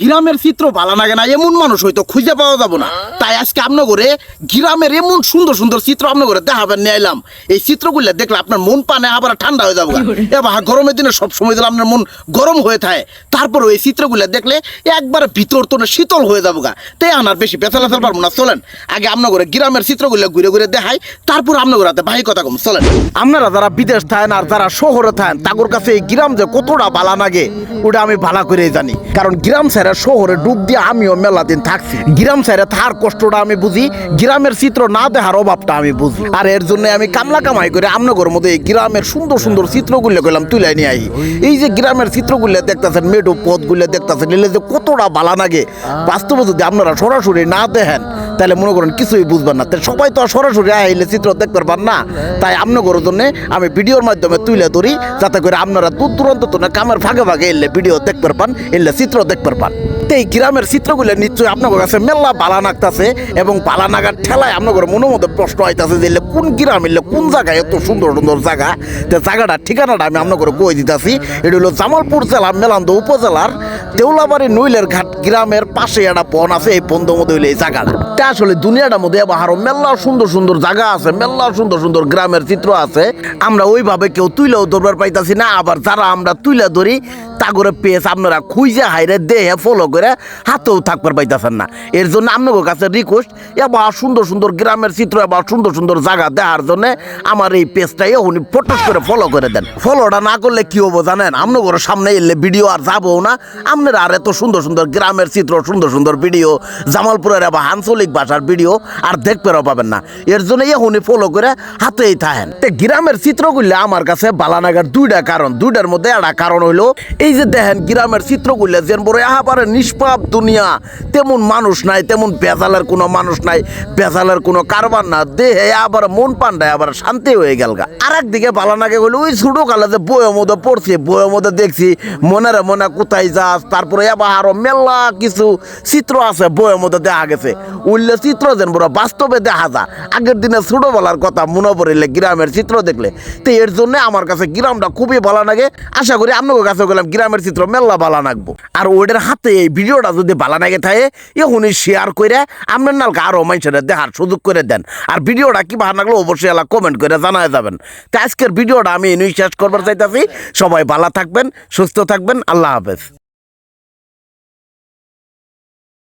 গ্রামের চিত্র ভালো লাগে না এমন মানুষ হয়তো খুঁজে পাওয়া যাব না। তাই আজকে আপনার ঘরে গ্রামের এমন সুন্দর সুন্দর চিত্র আপনার করে দেখাবেন নিয়ে এলাম এই চিত্রগুলো দেখলে আপনার মন পানে আবার ঠান্ডা হয়ে যাব এবার গরমের দিনে সব সময় দিলে আপনার মন গরম হয়ে থাকে। তারপরে এই চিত্রগুলো দেখলে একবার ভিতর তো শীতল হয়ে যাব গা। তাই আনার বেশি পেঁচালাচাল পারব না চলেন। আগে আপনার ঘরে গ্রামের চিত্রগুলো ঘুরে ঘুরে দেখাই তারপর আপনার করে ভাই কথা কম চলেন। আপনারা যারা বিদেশ থাকেন আর যারা শহরে থাকেন তাদের কাছে এই গ্রাম যে কতটা ভালো লাগে ওটা আমি ভালো করে জানি। কারণ গ্রাম ছেড়ে শহরে ডুব দিয়ে আমিও মেলা দিন থাকছি। গ্রাম সাইরা তার কষ্টটা আমি বুঝি, গ্রামের চিত্র না দেখার অভাবটা আমি বুঝি। আর এর জন্য আমি কামলা কামাই করে আমনগর মধ্যে এই গ্রামের সুন্দর সুন্দর চিত্রগুলো গেলাম তুলে নিয়ে আই এই যে গ্রামের চিত্রগুলো দেখতেছেন মেডো পথগুলো দেখতেছেন, এলে যে কতটা ভালো লাগে। বাস্তবে যদি আপনারা সরাসরি না দেখেন তাহলে মনে করেন কিছুই বুঝবেন না। তাহলে সবাই তো সরাসরি আইলে চিত্র দেখতে পারবেন না। তাই আপনার জন্য আমি ভিডিওর মাধ্যমে তুলে ধরি, যাতে করে আপনারা দূর দূরান্ত তো না কামের ভাগে ভাগে এলে ভিডিও দেখতে পারবেন এলে চিত্র দেখতে তো এই গ্রামের চিত্রগুলো নিশ্চয়ই আপনার কাছে মেলা বালা নাগতাছে এবং বালা নাগার ঠেলায় আপনার মনের মধ্যে প্রশ্ন হইতাছে যে কোন গ্রাম, এলে কোন জায়গায় এত সুন্দর সুন্দর জায়গা? তো জায়গাটা ঠিকানাটা আমি আপনার কই দিতেছি? এটা হলো জামালপুর জেলা, মেলান্দ উপজেলার দেউলাবাড়ি নইলের ঘাট গ্রামের পাশে একটা বন আছে, এই বন্ধ মধ্যে হইলে এই জায়গাটা। তা আসলে দুনিয়াটার মধ্যে আরও মেলা সুন্দর সুন্দর জায়গা আছে মেলা সুন্দর সুন্দর গ্রামের চিত্র আছে। আমরা ওইভাবে কেউ তুইলেও ধরবার পাইতাছি না, আবার যারা আমরা তুইলে ধরি, তা করে পেয়েছে আপনারা খুঁজে হাইরে দেহে ফলো করে হাতেও থাকবার পাইতেছেন না। এর জন্য আপনাদের কাছে রিকোয়েস্ট এবার সুন্দর সুন্দর গ্রামের চিত্র এবার সুন্দর সুন্দর জায়গা দেখার জন্য আমার এই পেজটা উনি ফটোস করে ফলো করে দেন। ফলোটা না করলে কি হব জানেন? আপনাদের সামনে এলে ভিডিও আর যাব না আপনারা আর এত সুন্দর সুন্দর গ্রামের চিত্র, সুন্দর সুন্দর ভিডিও, জামালপুরের আবার আঞ্চলিক ভাষার ভিডিও আর দেখতেও পাবেন না। এর জন্য উনি ফলো করে হাতেই থাকেন তে গ্রামের চিত্রগুলো আমার কাছে বালানাগার দুইটা কারণ, দুইটার মধ্যে একটা কারণ হইল, এই যে দেখেন গ্রামের চিত্রগুলো যেন বড় একেবারে নিষ্পাপ দুনিয়া। তেমন মানুষ নাই, তেমন বেজালের কোনো মানুষ নাই, বেজালের কোনো কারবার না। দেহে আবার মন পান্ডায় আবার শান্তি হয়ে গেল গা। আর একদিকে বালানাকে হইল, ওই ছোটো কালে যে বইয়ের মধ্যে পড়ছি, বইয়ের মধ্যে দেখছি, মনের মনে কোথায় যাস তারপরে এবার আরও মেলা কিছু চিত্র আছে, বইয়ের মধ্যে দেখা গেছে। উল্লে চিত্র যেন বড় বাস্তবে দেখা যা আগের দিনে ছোটবেলার কথা মনে পড়িলে গ্রামের চিত্র দেখলে। তো এর জন্য আমার কাছে গ্রামটা খুবই ভালো লাগে। আশা করি আপনাদের কাছে গেলাম, গ্রামের চিত্র মেলা ভালো লাগবো। আর ওইটার হাতে এই ভিডিওটা যদি ভালো লাগে থাকে, এখনই শেয়ার করে আপনার নালকে আরও মানুষের দেখার সুযোগ করে দেন। আর ভিডিওটা কি ভালো লাগল অবশ্যই এলা কমেন্ট করে জানায় যাবেন। তো আজকের ভিডিওটা আমি এনুই শেষ করবার চাইতেছি। সবাই ভালো থাকবেন, সুস্থ থাকবেন, আল্লাহ হাফেজ।